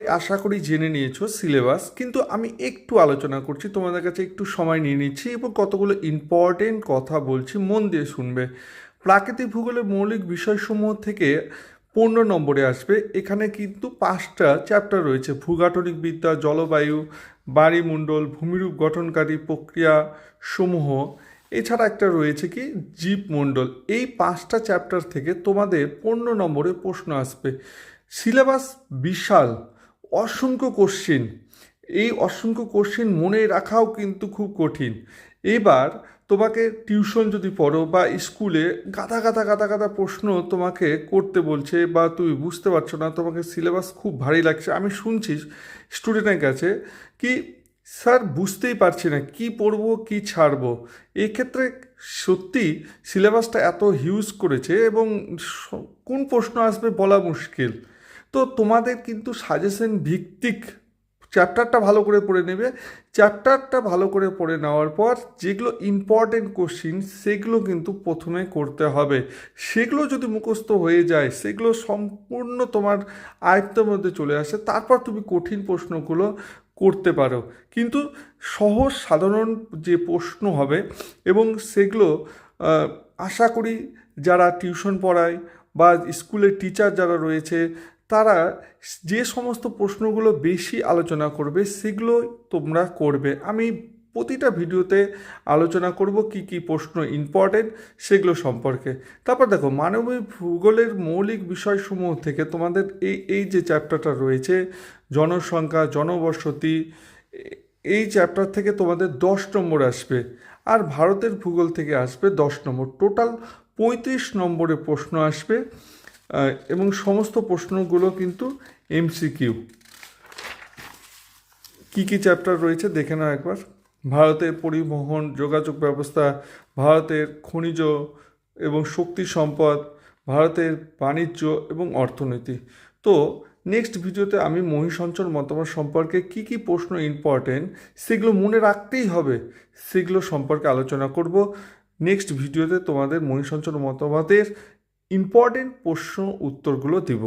আশা করি জেনে নিয়েছো সিলেবাস, কিন্তু আমি একটু আলোচনা করছি, তোমাদের কাছে একটু সময় নিয়ে নিচ্ছি এবং কতগুলো ইম্পর্টেন্ট কথা বলছি, মন দিয়ে শুনবে। প্রাকৃতিক ভূগোলের মৌলিক বিষয়সমূহ থেকে পনেরো নম্বরে আসবে, এখানে কিন্তু পাঁচটা চ্যাপ্টার রয়েছে, ভূগাঠনিক বিদ্যা, জলবায়ু বায়ুমণ্ডল ভূমিরূপ গঠনকারী প্রক্রিয়া সমূহ। এছাড়া একটা রয়েছে কি, জীবমণ্ডল, এই পাঁচটা চ্যাপ্টার থেকে তোমাদের পনেরো নম্বরে প্রশ্ন আসবে। সিলেবাস বিশাল অসংখ্য কোশ্চিন এই অসংখ্য কোশ্চিন মনে রাখাও কিন্তু খুব কঠিন। এবার তোমাকে টিউশন যদি পড়ো বা স্কুলে গাদা গাদা গাদা গাদা প্রশ্ন তোমাকে করতে বলছে বা তুমি বুঝতে পারছ না, তোমাকে সিলেবাস খুব ভারী লাগছে। আমি শুনছি স্টুডেন্টের কাছে কি, স্যার, বুঝতেই পারছি না, কি পড়ব, কি ছাড়বো? এক্ষেত্রে সত্যি সিলেবাসটা এত হিউজ করেছে এবং কোন প্রশ্ন আসবে বলা মুশকিল। তো তোমাদের কিন্তু সাজেশন ভিত্তিক চ্যাপ্টারটা ভালো করে পড়ে নেবে। চ্যাপ্টারটা ভালো করে পড়ে নেওয়ার পর যেগুলো ইম্পর্টেন্ট কোশ্চিন সেগুলো কিন্তু প্রথমে করতে হবে। সেগুলো যদি মুখস্থ হয়ে যায়, সেগুলো সম্পূর্ণ তোমার আয়ত্তের মধ্যে চলে আসে, তারপর তুমি কঠিন প্রশ্নগুলো করতে পারো। কিন্তু সহজ সাধারণ যে প্রশ্ন হবে এবং সেগুলো আশা করি যারা টিউশন পড়ায় বা স্কুলের টিচার যারা রয়েছে তারা যে সমস্ত প্রশ্নগুলো বেশি আলোচনা করবে, সেগুলো তোমরা করবে। আমি প্রতিটা ভিডিওতে আলোচনা করব কি কি প্রশ্ন ইম্পর্টেন্ট সেগুলো সম্পর্কে। তারপর দেখো মানবিক ভূগোলের মৌলিক বিষয়সমূহ থেকে তোমাদের এই এই যে চ্যাপ্টারটা রয়েছে, জনসংখ্যা, জনবসতি, এই চ্যাপ্টার থেকে তোমাদের দশ নম্বর আসবে। আর ভারতের ভূগোল থেকে আসবে দশ নম্বর। টোটাল পঁয়ত্রিশ নম্বরে প্রশ্ন আসবে। এবং সমস্ত প্রশ্নগুলো কিন্তু এমসিকিউ কি কি চ্যাপ্টার রয়েছে দেখে নাও একবার। ভারতের পরিবহন, যোগাযোগ ব্যবস্থা, ভারতের খনিজ এবং শক্তি সম্পদ, ভারতের বাণিজ্য এবং অর্থনীতি। তো নেক্সট ভিডিওতে আমি মহিষঞ্চল মতামত সম্পর্কে কি কি প্রশ্ন ইম্পর্টেন্ট সেগুলো মনে রাখতেই হবে, সেগুলো সম্পর্কে আলোচনা করব। নেক্সট ভিডিওতে তোমাদের মহিষঞ্চল মতামতের ইম্পর্টেন্ট প্রশ্ন উত্তরগুলো দিব।